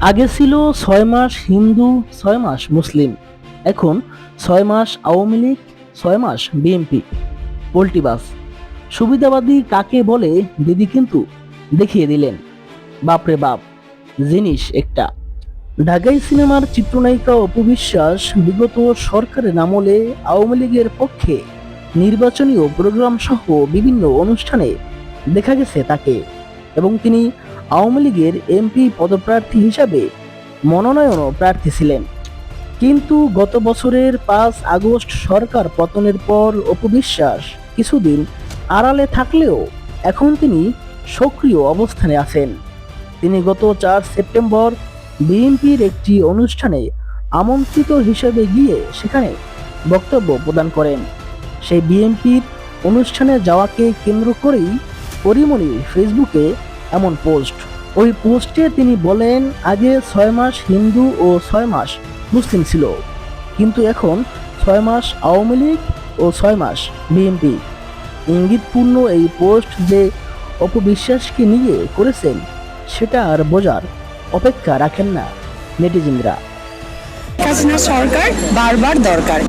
আগে ছিল ছয় মাস হিন্দু, ছয় মাস মুসলিম। এখন ছয় মাস আওয়ামী লীগ, ছয় মাস বিএনপি। পোল্টিবাস সুবিধাবাদী কাকে বলে, দিদি কিন্তু দেখিয়ে দিলেন। বাপরে বাপ, জিনিস একটা। ঢাকাই সিনেমার চিত্রনায়িকা অপবিশ্বাস বিগত সরকারের আমলে আওয়ামী লীগের পক্ষে নির্বাচনীয় প্রোগ্রাম সহ বিভিন্ন অনুষ্ঠানে দেখা গেছে তাকে। এবং তিনি আওয়ামী লীগের এমপি পদপ্রার্থী হিসাবে মনোনয়নও প্রার্থী ছিলেন। কিন্তু গত বছরের পাঁচ আগস্ট সরকার পতনের পর অপবিশ্বাস কিছুদিন আড়ালে থাকলেও এখন তিনি সক্রিয় অবস্থানে আছেন। তিনি গত চার সেপ্টেম্বর বিএনপির একটি অনুষ্ঠানে আমন্ত্রিত হিসেবে গিয়ে সেখানে বক্তব্য প্রদান করেন। সেই বিএনপির অনুষ্ঠানে যাওয়াকে কেন্দ্র করেই পরিমণির ফেসবুকে এমন পোস্ট। ওই পোস্টে তিনি বলেন, আগে ছয় মাস হিন্দু ও ছয় মাস মুসলিম ছিল। কিন্তু এখন ছয় মাস আওয়ামী লীগ ও ছয় মাস বিএনপি। ইঙ্গিতপূর্ণ এই পোস্ট যে অপবিশ্বাসকে নিয়ে করেছেন, সেটা আর বোঝার অপেক্ষা রাখেন না নেটিজেনরা। সরকার বারবার দরকার।